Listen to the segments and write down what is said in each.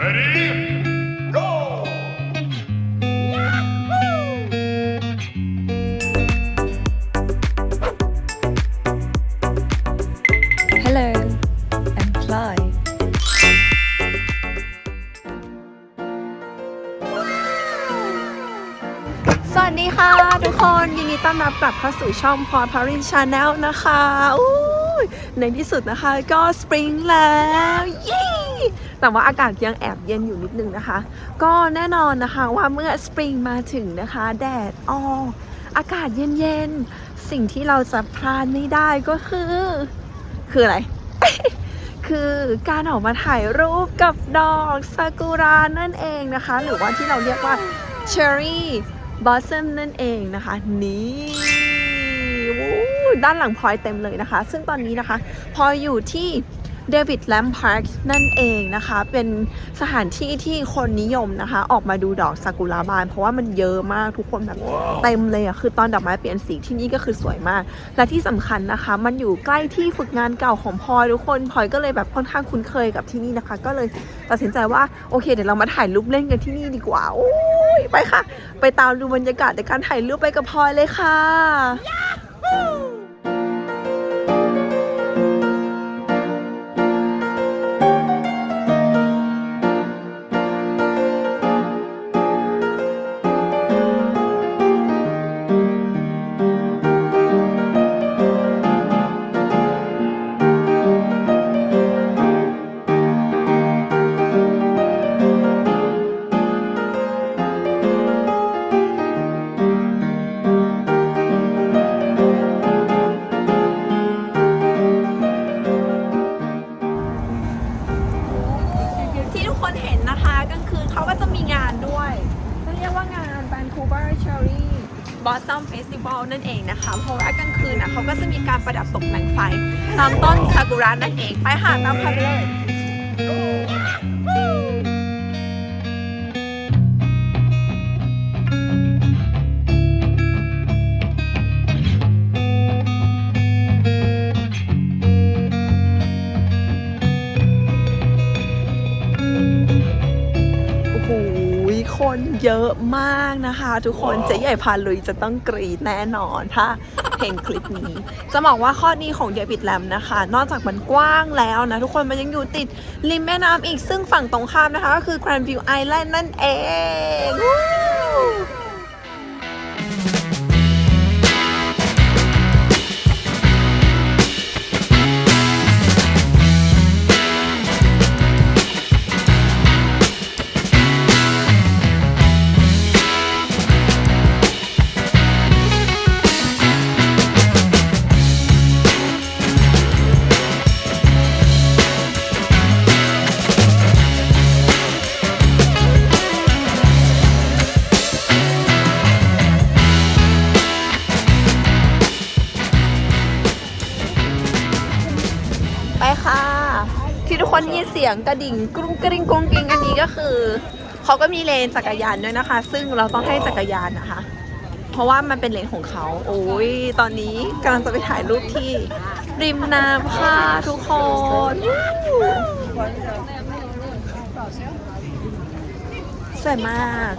Ready? Go! Hello I'm Fly สวัสดีค่ะ ทุกคนยินดีต้อนรับกลับเข้าสู่ช่องพอพารินชาแนลนะคะอู้ยในที่สุดนะคะก็สปริงแล้ว เย้ แต่ว่าอากาศยังแอบเย็นอยู่นิดนึงนะคะ ก็แน่นอนนะคะว่าเมื่อสปริงมาถึงนะคะ แดดออกอากาศเย็นๆ สิ่งที่เราจะพลาดไม่ได้ก็คือ คืออะไร คือการออกมาถ่ายรูปกับดอกซากุระนั่นเองนะคะ หรือว่าที่เราเรียกว่า Cherry Blossom นั่นเองนะคะ นี่ด้านหลังพลอยเต็มเลยนะคะ ซึ่งตอนนี้นะคะพลอยอยู่ที่ เดวิดแลมพาร์คนั่นเองนะคะ เป็นสถานที่ที่คนนิยมนะคะ ออกมาดูดอกซากุระบาน เพราะว่ามันเยอะมากทุกคนแบบเต็มเลยอะคือตอนดอกไม้เปลี่ยนสีที่นี่ก็คือสวยมาก และที่สำคัญนะคะ มันอยู่ใกล้ที่ฝึกงานเก่าของพลอยทุกคนพลอยก็เลยแบบค่อนข้างคุ้นเคยกับที่นี่นะคะ ก็เลยตัดสินใจว่าโอเคเดี๋ยวเรามาถ่ายรูปเล่นกันที่นี่ดีกว่าโอ้ยไปค่ะ ไปตามดูบรรยากาศในการถ่ายรูปไปกับพลอยเลยค่ะที่ ติวัลนั่นเองนะคะ เพราะว่ากลางคืนนะเขาก็จะมีการประดับตกแต่งไฟ ตามต้นซากุระนั่นเอง ไปหาตามพันเลย คนเยอะมากนะคะ ทุกคนเจ๊ใหญ่พาลุยจะต้องกรีดแน่นอนถ้าเห็นคลิปนี้ จะบอกว่าข้อดีของเดวิดแลมนะคะ นอกจากมันกว้างแล้วนะ ทุกคนมันยังอยู่ติดริมแม่น้ำอีกซึ่งฝั่งตรงข้ามนะคะ ก็คือ Grandview Island นั่นเอง ทุกคนได้ยินเสียงกระดิ่งกรุ้งกริ้งกรุ้งกริ้งอันนี้ก็คือเขาก็มีเลนจักรยานด้วยนะคะ ซึ่งเราต้องให้จักรยานนะคะ เพราะว่ามันเป็นเลนของเขาโอ้ยตอนนี้กำลังจะไปถ่ายรูปที่ริมน้ำค่ะทุกคนสวยมาก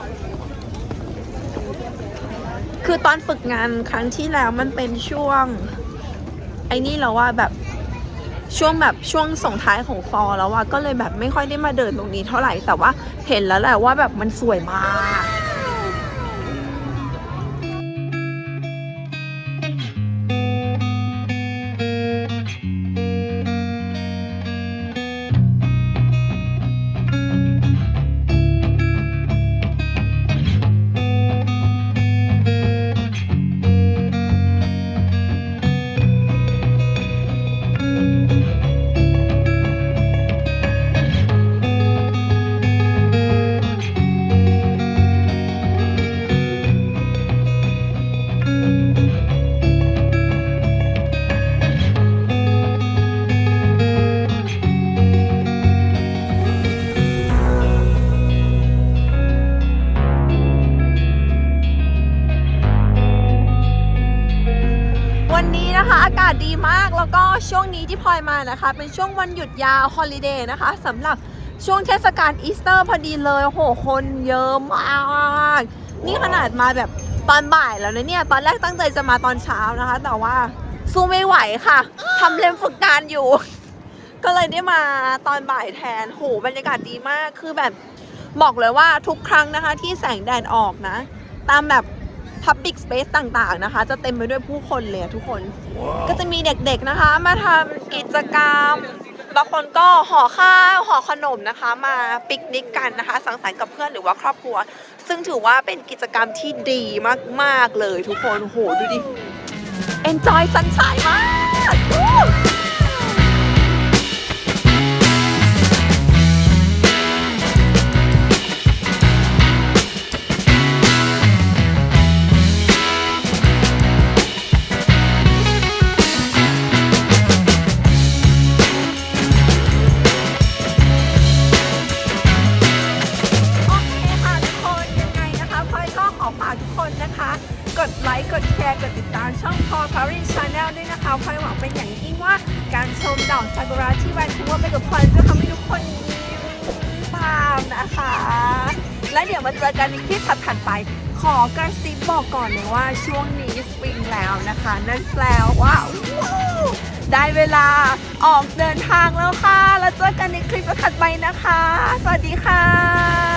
คือตอนฝึกงานครั้งที่แล้วมันเป็นช่วง ไอ้นี่เราว่าแบบ ช่วงแบบช่วงส่งท้ายของฟอร์แล้วว่าก็เลยแบบไม่ค่อยได้มาเดินตรงนี้เท่าไหร่แต่ว่าเห็นแล้วแหละว่าแบบมันสวยมาก นะคะ อากาศดีมากแล้วก็ช่วงนี้ที่พลอยมานะคะ เป็นช่วงวันหยุดยาวฮอลิเดย์นะคะสำหรับช่วงเทศกาลอีสเตอร์พอดีเลยโอ้โหคนเยอะมากนี่ขนาดมาแบบตอนบ่ายแล้วนะเนี่ยตอนแรกตั้งใจจะมาตอนเช้านะคะ แต่ว่าสู้ไม่ไหวค่ะทำเรียนฝึกงานอยู่ ก็เลยได้มาตอนบ่ายแทนโหบรรยากาศดีมากคือแบบบอกเลยว่าทุกครั้งนะคะ ที่แสงแดดออกนะ ตามแบบ Public Space ต่างๆนะคะ จะเต็มไปด้วยผู้คนเลยอะทุกคน ก็จะมีเด็กๆนะคะ มาทำกิจกรรมบางคนก็ห่อข้าวห่อขนมนะคะ มาปิกนิกกันนะคะ สังสรรค์กับเพื่อนหรือว่าครอบครัว ซึ่งถือว่าเป็นกิจกรรมที่ดีมากๆเลยทุกคนโหดูดิ Enjoy sunshine มากวู้โอ ซากุระที่แวนคูเวอร์ไปกับพลอยจะทำให้ทุกคนยิ้มตามนะคะ และเดี๋ยวมาเจอกันในคลิปถัดๆไป ขอกระซิบบอกก่อนเลยว่าช่วงนี้สปริงแล้วนะคะ นั่นแปลว่าได้เวลาออกเดินทางแล้วค่ะ แล้วเจอกันในคลิปถัดไปนะคะ สวัสดีค่ะ